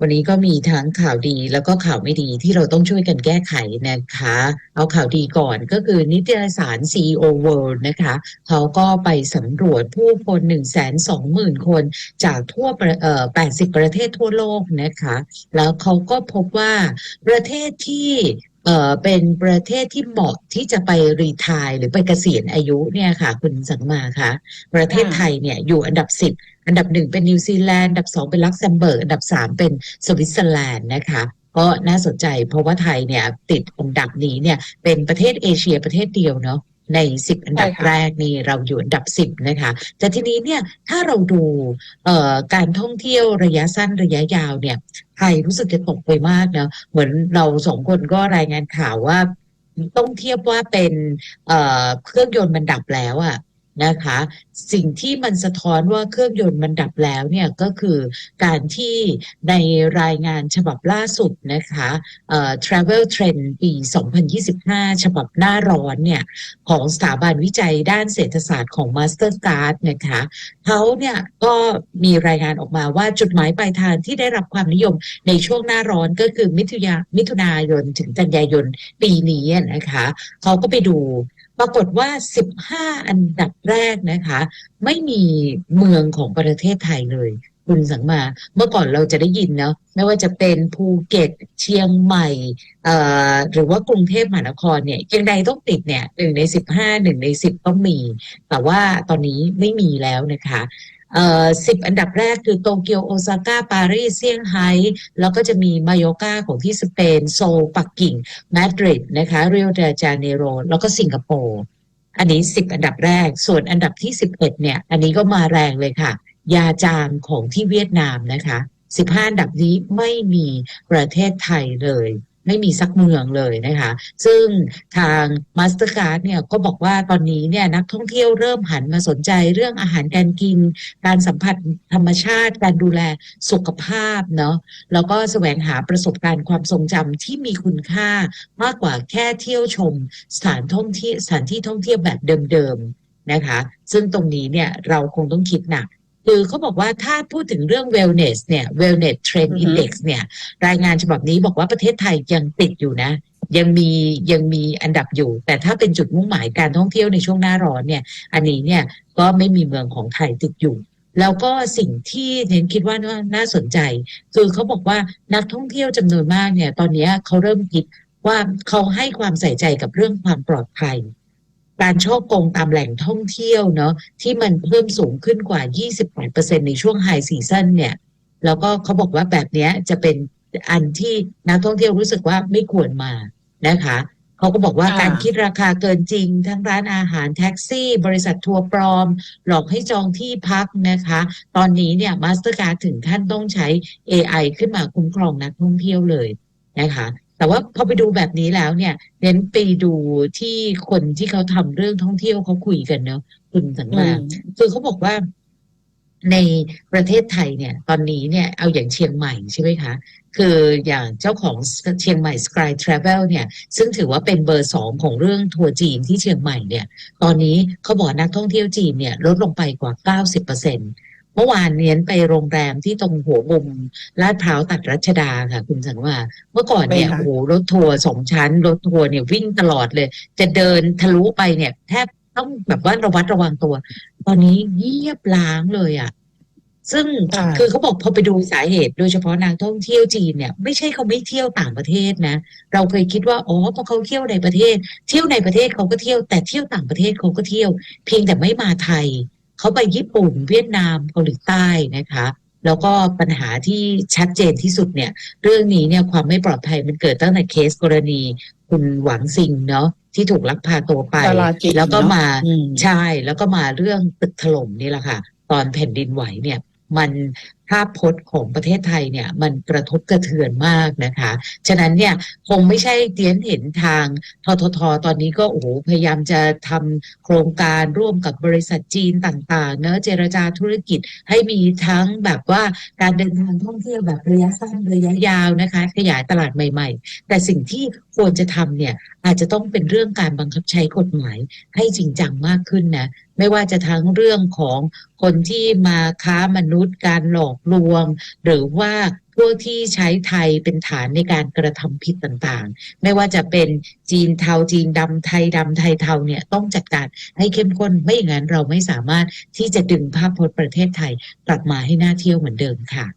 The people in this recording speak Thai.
วันนี้ก็มีทั้งข่าวดีแล้วก็ข่าวไม่ดีที่เราต้องช่วยกันแก้ไขนะคะ เอาข่าวดีก่อนก็คือนิตยสาร CEO World นะคะเขาก็ไปสำรวจผู้คน 1 2 0 0 0 0 คนจากทั่วประเอ่อ80 ประเทศทั่วโลกนะคะ แล้วเขาก็พบว่าประเทศที่ เออเป็นประเทศที่เหมาะที่จะไปรีทายหรือไปเกษียณอายุเนี่ยค่ะ คุณสังมาคะประเทศไทยเนี่ยอยู่อันดับสิบอันดับหนึ่งเป็นนิวซีแลนด์อันดับสองเป็นลักเซมเบิร์กอันดับสามเป็นสวิตเซอร์แลนด์นะคะก็น่าสนใจเพราะว่าไทยเนี่ยติดอันดับนี้เนี่ยเป็นประเทศเอเชียประเทศเดียวเนาะ ในสิบอันดับใช่ค่ะแรกนี่เราอยู่อันดับสิบนะคะ แต่ทีนี้เนี่ยถ้าเราดูเอ่อการท่องเที่ยวระยะสั้นระยะยาวเนี่ยไทยรู้สึกจะตกไปมากเนาะเหมือนเราสองคนก็รายงานข่าวว่าต้องเทียบว่าเป็นเอ่อเครื่องยนต์มันดับแล้วอะ นะคะ สิ่งที่มันสะท้อนว่าเครื่องยนต์มันดับแล้วเนี่ยก็คือการที่ในรายงานฉบับล่าสุดนะคะเอ่อ Travel Trend ปี 2025 ฉบับหน้าร้อนเนี่ยของสถาบันวิจัยด้านเศรษฐศาสตร์ของ Mastercard นะคะเขาเนี่ยก็มีรายงานออกมาว่าจุดหมายปลายทางที่ได้รับความนิยมในช่วงหน้าร้อนก็คือมิถุยามิถุนายนถึงกันยายนปีนี้นะคะเขาก็ไปดู ปรากฏว่า 15 อันดับแรกนะคะ ไม่มีเมืองของประเทศไทยเลย คุณสังมา เมื่อก่อนเราจะได้ยินเนาะไม่ว่าจะเป็นภูเก็ตเชียงใหม่หรือว่ากรุงเทพมหานครเนี่ยยังใดต้องติดเนี่ยหนึ่งในสิบห้าหนึ่งในสิบต้องมี แต่ว่าตอนนี้ไม่มีแล้วนะคะ สิบอันดับแรกคือโตเกียวโอซาก้าปารีสเซี่ยงไฮ้แล้วก็จะมีมาโยกาของที่สเปน โซลปักกิ่งมาดริดนะคะเรีย d เดจาเนโรแล้วก็สิงคโปร์อันนี้สิบอันดับแรก ส่วนอันดับที่สิบเอ็ดเนี่ย อันนี้ก็มาแรงเลยค่ะ ยาจางของที่เวียดนามนะคะสิบห้าอันดับนี้ไม่มีประเทศไทยเลย ไม่มีสักเมืองเลยนะคะ ซึ่งทาง Mastercard เนี่ยก็บอกว่าตอนนี้เนี่ยนักท่องเที่ยวเริ่มหันมาสนใจเรื่องอาหารการกิน การสัมผัสธรรมชาติ การดูแลสุขภาพเนาะแล้วก็แสวงหาประสบการณ์ความทรงจำที่มีคุณค่ามากกว่าแค่เที่ยวชม สถานท่องเที่ยวสถานที่ท่องเที่ยวแบบเดิมๆนะคะ ซึ่งตรงนี้เนี่ยเราคงต้องคิดหนัก คือเขาบอกว่าถ้าพูดถึงเรื่อง wellness เนี่ย wellness trend อือฮึ index เนี่ย รายงานฉบับนี้บอกว่าประเทศไทยยังติดอยู่นะยังมียังมีอันดับอยู่ แต่ถ้าเป็นจุดมุ่งหมายการท่องเที่ยวในช่วงหน้าร้อนเนี่ย อันนี้เนี่ยก็ไม่มีเมืองของไทยติดอยู่ แล้วก็สิ่งที่เน้นคิดว่าน่าสนใจ คือเขาบอกว่านักท่องเที่ยวจำนวนมากเนี่ย ตอนนี้เขาเริ่มคิดว่าเขาให้ความใส่ใจกับเรื่องความปลอดภัย การช่อโกงตามแหล่งท่องเที่ยวเนาะที่มันเพิ่มสูงขึ้นกว่า 28%ในช่วงไฮซีซั o นเนี่ย แล้วก็เขาบอกว่าแบบเนี้ยจะเป็นอันที่นักท่องเที่ยวรู้สึกว่าไม่ควรมานะคะเขาก็บอกว่าอ่าการคิดราคาเกินจริง ทั้งร้านอาหารแท็กซี่ บริษัททัวร์ปลอม หลอกให้จองที่พักนะคะ ตอนนี้เนี่ยมาสเตอร์การ์ดถึงขั้นต้องใช้ AI ขึ้นมาคุ้มครองนักท่องเที่ยวเลยนะคะ แต่ว่าพอไปดูแบบนี้แล้วเนี่ยเน้นไปดูที่คนที่เขาทำเรื่องท่องเที่ยวเขาคุยกันเนาะคุณสังอืมามคือเขาบอกว่าในประเทศไทยเนี่ย ตอนนี้เนี่ยเอาอย่างเชียงใหม่ใช่ไหมคะ คืออย่างเจ้าของเชียงใหม่ Sky Travel เนี่ย ซึ่งถือว่าเป็นเบอร์สองของเรื่องทัวร์จีนที่เชียงใหม่เนี่ย ตอนนี้เขาบอกนักท่องเที่ยวจีนเนี่ย ลดลงไปกว่า 90%เมื่อวานเน้นไปโรงแรมที่ตรงหัวมุมลาดพร้าวตัดรัชดาค่ะ คุณสังว่า เมื่อก่อนเนี่ยเป็นไงคะโอ้โหรถทัวร์สองชั้น รถทัวร์เนี่ยวิ่งตลอดเลย จะเดินทะลุไปเนี่ย แทบต้องแบบว่าระวัดระวังตัว ตอนนี้เงียบล้างเลยอะซึ่งค่ะคือเขาบอกพอไปดูสาเหตุโดยเฉพาะนักท่องเที่ยวจีนเนี่ยไม่ใช่เขาไม่เที่ยวต่างประเทศนะ เราเคยคิดว่าอ๋อพอเขาเที่ยวในประเทศ เที่ยวในประเทศเขาก็เที่ยวแต่เที่ยวต่างประเทศเขาก็เที่ยว เพียงแต่ไม่มาไทย เขาไปญี่ปุ่นเวียดนามเกาหลีใต้นะคะ แล้วก็ปัญหาที่ชัดเจนที่สุดเนี่ยเรื่องนี้เนี่ยความไม่ปลอดภัยมันเกิดตั้งแต่เคสกรณี คุณหวังซิงเนาะที่ถูกลักพาตัวไปดาราจีนแล้วก็เนอะมาอืมใช่แล้วก็มาเรื่องตึกถล่มนี่แหละค่ะ ตอนแผ่นดินไหวเนี่ยมัน ภาพพจน์ของประเทศไทยเนี่ยมันกระทบกระเทือนมากนะคะ ฉะนั้นเนี่ยคงไม่ใช่เตียนเห็นทางทททตอนนี้ก็โอ้โหพยายามจะทำโครงการร่วมกับบริษัทจีนต่างๆ เนอะเจรจาธุรกิจให้มีทั้งแบบว่าการเดินทางท่องเที่ยวแบบระยะสั้นระยะยาวนะคะ ขยายตลาดใหม่ๆ แต่สิ่งที่ควรจะทำเนี่ยอาจจะต้องเป็นเรื่องการบังคับใช้กฎหมายให้จริงจังมากขึ้นนะ ไม่ว่าจะทั้งเรื่องของคนที่มาค้ามนุษย์การหลอกลวง หรือว่าพวกที่ใช้ไทยเป็นฐานในการกระทำผิดต่างๆ ไม่ว่าจะเป็นจีนเทาจีนดำไทยดำไทยเทาเนี่ยต้องจัดการให้เข้มข้นไม่อย่างนั้นเราไม่สามารถที่จะดึงภาพพจน์ประเทศไทยกลับมาให้น่าเที่ยวเหมือนเดิมค่ะ